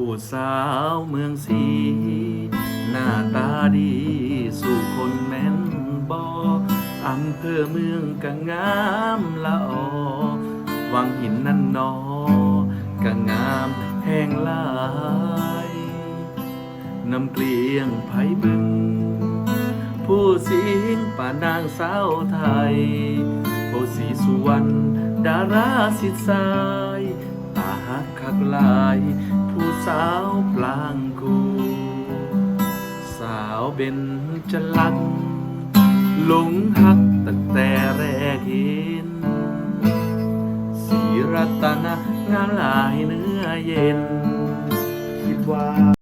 ผู้สาวเมืองสี หน้าตาดีสู่คนแม่นบออำเภอเมืองก็งามละออวังหินนั่นนอก็งามแห่งหลายน้ำเกลียงไผบึง ผู้สิงป่านางสาวไทยโอสีสุวรรณดาราสิทธิ์สาย ตาหักคักลาย เบนจะลักหลงหักตั้งแต่แรกเห็นสีรัตนางามหลายเนื้อเย็น